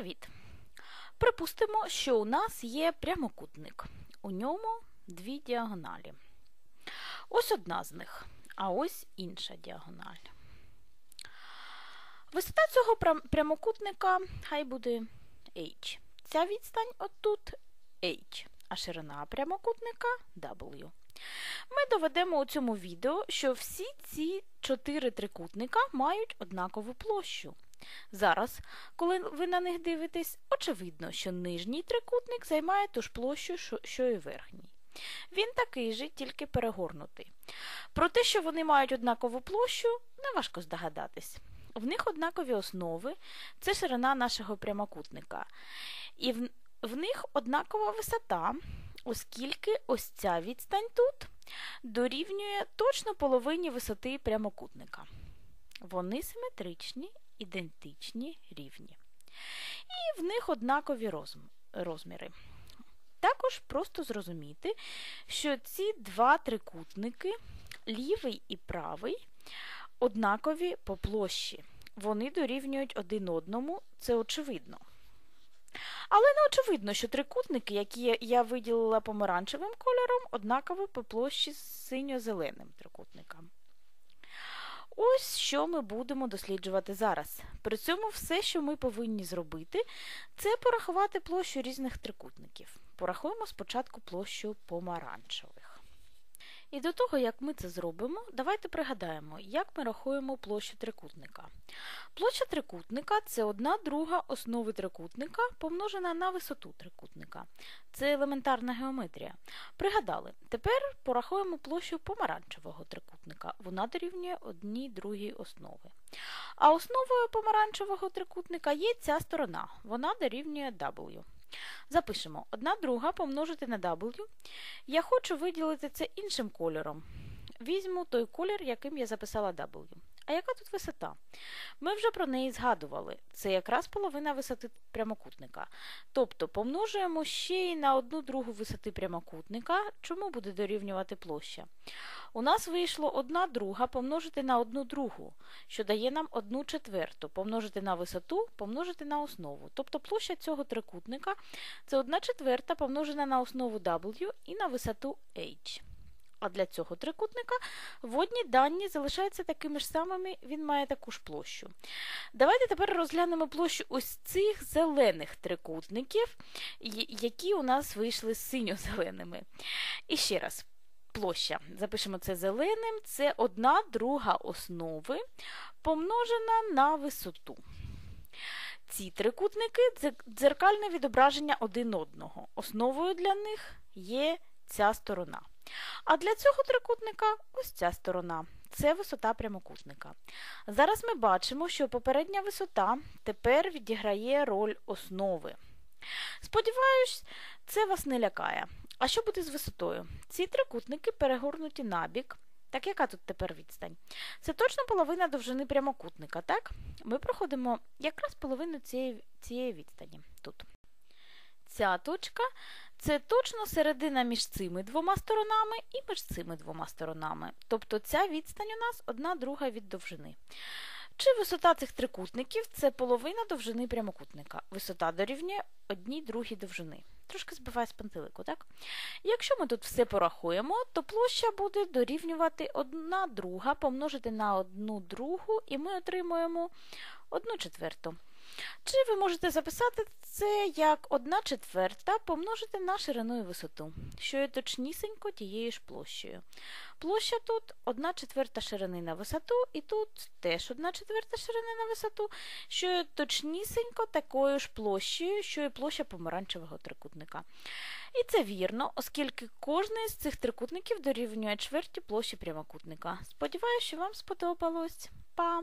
Привіт! Припустимо, що у нас є прямокутник. У ньому дві діагоналі. Ось одна з них, а ось інша діагональ. Висота цього прямокутника хай буде H. Ця відстань отут H, а ширина прямокутника W. Ми доведемо у цьому відео, що всі ці чотири трикутника мають однакову площу. Зараз, коли ви на них дивитесь, очевидно, що нижній трикутник займає ту ж площу, що і верхній. Він такий же, тільки перегорнутий. Про те, що вони мають однакову площу, неважко здогадатись. В них однакові основи це ширина нашого прямокутника. І в, в них однакова висота, оскільки ось ця відстань тут дорівнює точно половині висоти прямокутника. Вони симетричні ідентичні рівні. І в них однакові розміри. Також просто зрозуміти, що ці два трикутники, лівий і правий, однакові по площі. Вони дорівнюють один одному, це очевидно. Але не очевидно, що трикутники, які я виділила помаранчевим кольором, однакові по площі з синьо-зеленим трикутником. Ось що ми будемо досліджувати зараз. При цьому все, що ми повинні зробити, це порахувати площу різних трикутників. Порахуємо спочатку площу помаранчевих. І до того, як ми це зробимо, давайте пригадаємо, як ми рахуємо площу трикутника. Площа трикутника це одна друга основи трикутника, помножена на висоту трикутника. Це елементарна геометрія. Пригадали, тепер порахуємо площу помаранчевого трикутника. Вона дорівнює одній другій основи. А основою помаранчевого трикутника є ця сторона, вона дорівнює W. Запишемо 1 друга помножити на W. Я хочу виділити це іншим кольором. Візьму той колір, яким я записала W. А яка тут висота? Ми вже про неї згадували. Це якраз половина висоти прямокутника. Тобто помножуємо ще й на одну другу висоти прямокутника, чому буде дорівнювати площа. У нас вийшло 1 друга помножити на одну другу, що дає нам 1 четверту, помножити на висоту, помножити на основу. Тобто площа цього трикутника це 1 четверта помножена на основу W і на висоту H. А для цього трикутника водні дані залишаються такими ж самими, він має таку ж площу. Давайте тепер розглянемо площу ось цих зелених трикутників, які у нас вийшли синьо-зеленими. І ще раз, площа. Запишемо це зеленим, це одна друга основи, помножена на висоту. Ці трикутники дзеркальне відображення один одного. Основою для них є ця сторона. А для цього трикутника ось ця сторона. Це висота прямокутника. Зараз ми бачимо, що попередня висота тепер відіграє роль основи. Сподіваюсь, це вас не лякає. А що буде з висотою? Ці трикутники перегорнуті набік. Так, яка тут тепер відстань? Це точно половина довжини прямокутника, так? Ми проходимо якраз половину цієї, цієї відстані тут. Ця точка це точно середина між цими двома сторонами і між цими двома сторонами. Тобто ця відстань у нас одна друга від довжини. Чи висота цих трикутників це половина довжини прямокутника. Висота дорівнює одній другій довжини. Трошки збиває з пантелику, так? Якщо ми тут все порахуємо, то площа буде дорівнювати одна друга помножити на одну другу, і ми отримуємо одну четверту. Чи ви можете записати це як 1 четверта помножити на ширину і висоту, що є точнісінько тією ж площею. Площа тут 1 четверта ширини на висоту, і тут теж 1 четверта ширини на висоту, що є точнісінько такою ж площею, що є площа помаранчевого трикутника. І це вірно, оскільки кожний з цих трикутників дорівнює чверті площі прямокутника. Сподіваюся, що вам сподобалось. Па!